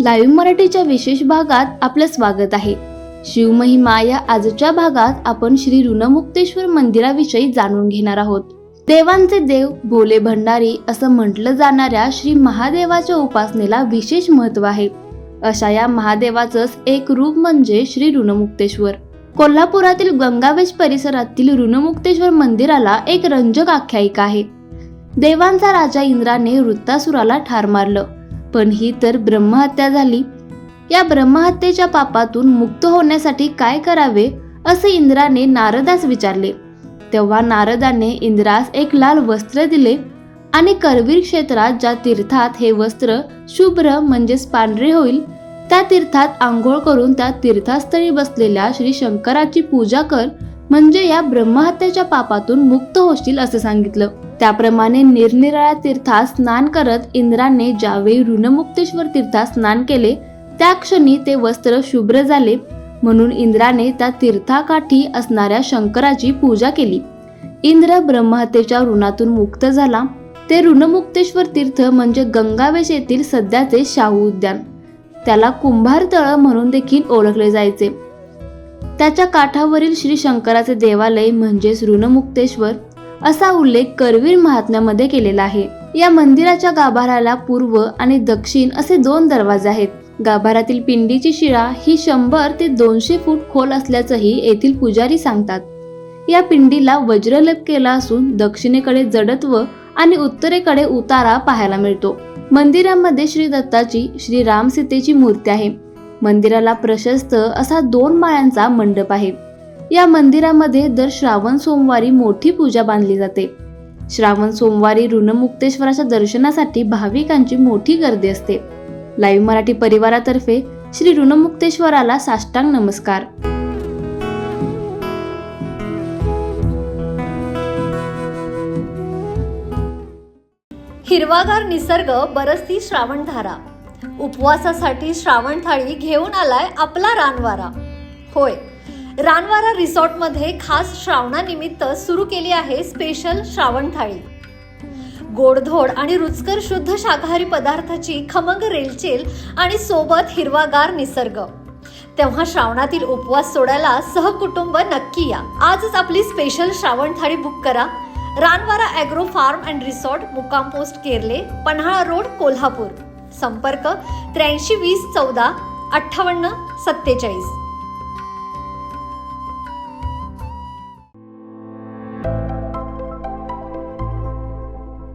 Live मराठीच्या विशेष भागात आपलं स्वागत आहे. शिवमहिमा या आजच्या भागात आपण श्री ऋणमुक्तेश्वर मंदिराविषयी जाणून घेणार आहोत. देवांचे देव भोले भंडारी असं म्हटलं जाणाऱ्या श्री महादेवाच्या उपासनेला विशेष महत्त्व आहे. अशा या महादेवाचंच एक रूप म्हणजे श्री ऋणमुक्तेश्वर. कोल्हापुरातील गंगावेश परिसरातील ऋणमुक्तेश्वर मंदिराला एक रंजक आख्यायिका आहे. देवांचा राजा इंद्राने वृत्तासुराला ठार मारलं. पण ही तर ब्रह्महत्या झाली. या ब्रह्महत्येच्या पापातून मुक्त होण्यासाठी काय करावे असे इंद्राने नारदास विचारले. तेव्हा नारदाने इंद्रास एक लाल वस्त्र दिले आणि करवीर क्षेत्रात ज्या तीर्थात हे वस्त्र शुभ्र म्हणजेच पांढरे होईल त्या तीर्थात आंघोळ करून त्या तीर्थास्थळी बसलेल्या श्री शंकराची पूजा कर म्हणजे या ब्रह्महत्येच्या पापातून मुक्त होशील असे सांगितलं. त्याप्रमाणे निरनिराळ्या तीर्थात स्नान करत इंद्राने ज्यावेळी ऋणमुक्तेश्वर तीर्थात स्नान केले त्या क्षणी ते वस्त्र शुभ्र झाले. म्हणून इंद्राने त्या तीर्थाकाठी असणाऱ्या शंकराची पूजा केली. इंद्र ब्रह्महत्येच्या ऋणातून मुक्त झाला. ते ऋणमुक्तेश्वर तीर्थ म्हणजे गंगावेश येथील सध्याचे शाहू उद्यान. त्याला कुंभार तळ म्हणून देखील ओळखले जायचे. त्याच्या काठावरील श्री शंकराचे देवालय म्हणजेच ऋणमुक्तेश्वर असा उल्लेख करवीर महात्म्यामध्ये केलेला आहे. या मंदिराच्या गाभाऱ्याला पूर्व आणि दक्षिण असे दोन दरवाजे आहेत. गाभाऱ्यातील पिंडीची शिळा ही शंभर ते दोनशे फूट खोल असल्याचंही येथील पुजारी सांगतात. या पिंडीला वज्रलेप केला असून दक्षिणेकडे जडत्व आणि उत्तरेकडे उतारा पाहायला मिळतो. मंदिरामध्ये श्री दत्ताची श्री राम सीतेची मूर्ती आहे. मंदिराला प्रशस्त असा दोन माळ्यांचा मंडप आहे. या मंदिरामध्ये दर श्रावण सोमवारी मोठी पूजा बांधली जाते. श्रावण सोमवारी ऋणमुक्तेश्वराच्या दर्शनासाठी भाविकांची मोठी गर्दी असते. लाईव्ह मराठी परिवारातर्फे श्री ऋणमुक्तेश्वराला साष्टांग नमस्कार. हिरवागार निसर्ग बरसती श्रावणधारा. उपवासासाठी श्रावण थाळी घेऊन आलाय आपला रानवारा. होय. रानवारा रिसॉर्टमध्ये खास श्रावणानिमित्त सुरू केली आहे स्पेशल श्रावण थाळी. गोडधोड आणि रुचकर शुद्ध शाकाहारी पदार्थाची खमंग रेलचेल आणि सोबत हिरवागार निसर्ग. तेव्हा श्रावणातील उपवास सोडायला सहकुटुंब नक्की या. आजच आपली स्पेशल श्रावण थाळी बुक करा. Ranvara agro farm and resort मुक्काम पोस्ट केरले पन्हाळा रोड कोल्हापूर. संपर्क त्र्याऐंशी वीस चौदा अठ्ठावन्न सत्तेचाळीस.